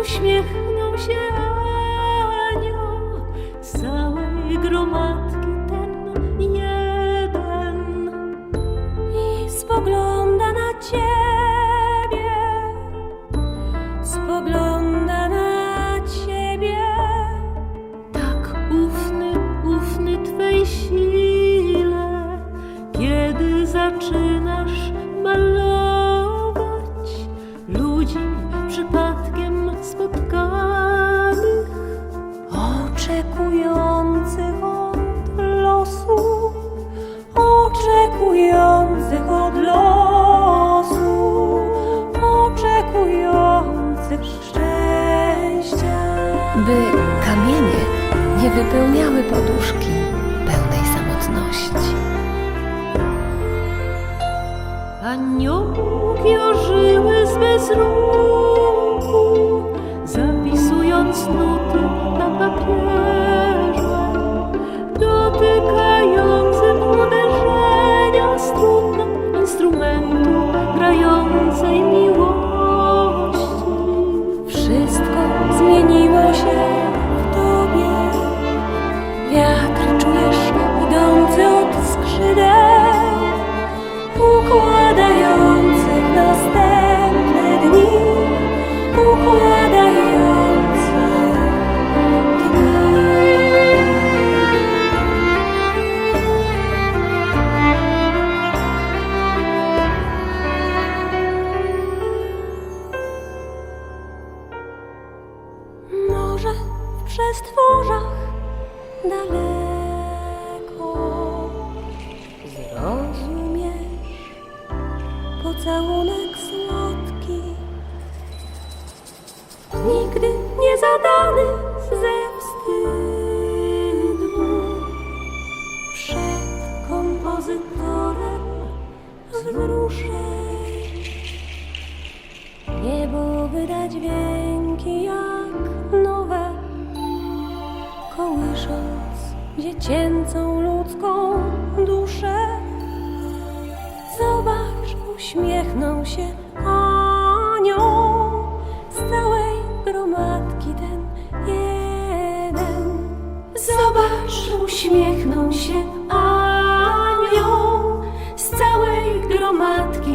uśmiechnął się anioł. Z całej gromadki ten jeden. I spogląda na ciebie, spogląda na ciebie, tak ufny, ufny Twej sile, kiedy zaczynasz malować przypadkiem spotkanych, oczekujących od losu, oczekujących od losu, oczekujących szczęścia. by kamienie nie wypełniały poduszki pełnej samotności. Aniołki ożyły z bezruchu, Ясноту на папье w przestworzach daleko zrozumiesz pocałunek słodki, nigdy nie zadany ze wstydu przed kompozytorem wzruszeń. Niebo wyda dźwięki słysząc dziecięcą ludzką duszę. Zobacz, uśmiechnął się anioł z całej gromadki ten jeden. Zobacz, uśmiechnął się anioł z całej gromadki.